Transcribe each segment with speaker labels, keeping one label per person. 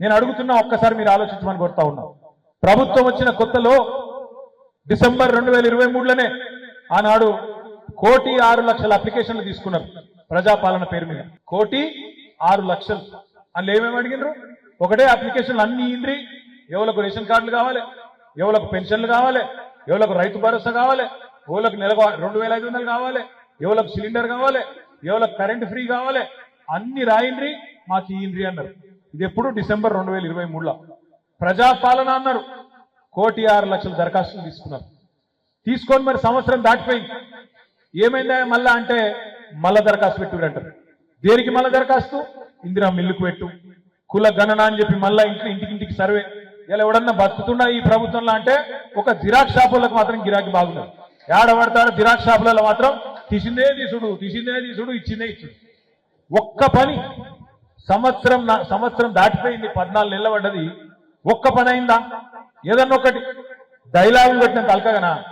Speaker 1: నేను అడుగుతున్నా ఒక్కసారి మీరు ఆలోచించమని కోరుతా ఉన్నా. ప్రభుత్వం వచ్చిన కొత్తలో డిసెంబర్ రెండు వేల ఇరవై మూడులోనే ఆనాడు కోటి ఆరు లక్షల అప్లికేషన్లు తీసుకున్నారు ప్రజాపాలన పేరు మీద. కోటి ఆరు లక్షలు. అందులో ఏమేమి అడిగినారు? ఒకటే అప్లికేషన్లు అన్ని ఇంద్రి ఎవరికి రేషన్ కార్డులు కావాలి ఎవరికి పెన్షన్లు కావాలి ఎవరికి రైతు భరోసా కావాలి ఎవరికి నెలకు రెండు వేల ఐదు వందలు కావాలి ఎవరికి సిలిండర్ కావాలి ఎవరికి కరెంట్ ఫ్రీ కావాలి అన్ని రాయిండ్రి మాకు ఇయ్యండ్రి అన్నారు. ఇది ఎప్పుడు డిసెంబర్ రెండు వేల ఇరవై మూడులో. ప్రజాపాలన అన్నారు. కోటి ఆరు లక్షల దరఖాస్తులు తీసుకున్నారు. తీసుకొని మరి సంవత్సరం దాటిపోయింది. ఏమైందా మళ్ళా అంటే మళ్ళా దరఖాస్తు పెట్టుడు అంటారు దేనికి మళ్ళా దరఖాస్తు? ఇందిరా మిల్లుకు పెట్టు. కుల గణన అని చెప్పి మళ్ళా ఇంటి ఇంటికి ఇంటికి సర్వే. ఇలా ఎవడన్నా బతుకుతున్నా ఈ ప్రభుత్వంలో అంటే ఒక జిరాక్స్ షాపులకు మాత్రం గిరాకీ బాగున్నారు ఏడ పడతారో జిరాక్స్ షాపులలో మాత్రం తీసిందే తీసుడు తీసిందే తీసుడు ఇచ్చిందే ఇచ్చుడు. ఒక్క పని సంవత్సరం నా- సంవత్సరం దాటిపోయింది పద్నాలుగు నెలల పడ్డది. ఒక్క పని అయిందా? ఏదన్నా ఒకటి. డైలాగులు కట్టిన తలకగనా?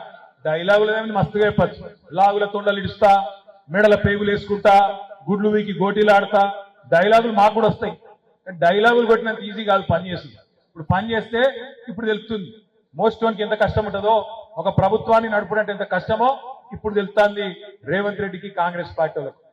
Speaker 1: డైలాగులు ఏమైనా మస్తుగా చెప్పచ్చు. లాగుల తొండలు ఇడుస్తా మెడల పేగులు వేసుకుంటా గుడ్లు వీకి గోటీలు ఆడతా. డైలాగులు మాకు కూడా వస్తాయి. డైలాగులు కొట్టినంత ఈజీ కాదు పని చేస్తుంది ఇప్పుడు పని చేస్తే ఇప్పుడు తెలుస్తుంది మోస్టోన్కి ఎంత కష్టం ఉంటుందో ఒక ప్రభుత్వాన్ని నడుపుడంటే ఎంత కష్టమో ఇప్పుడు తెలుస్తుంది రేవంత్ రెడ్డికి కాంగ్రెస్ పార్టీ వాళ్ళకు.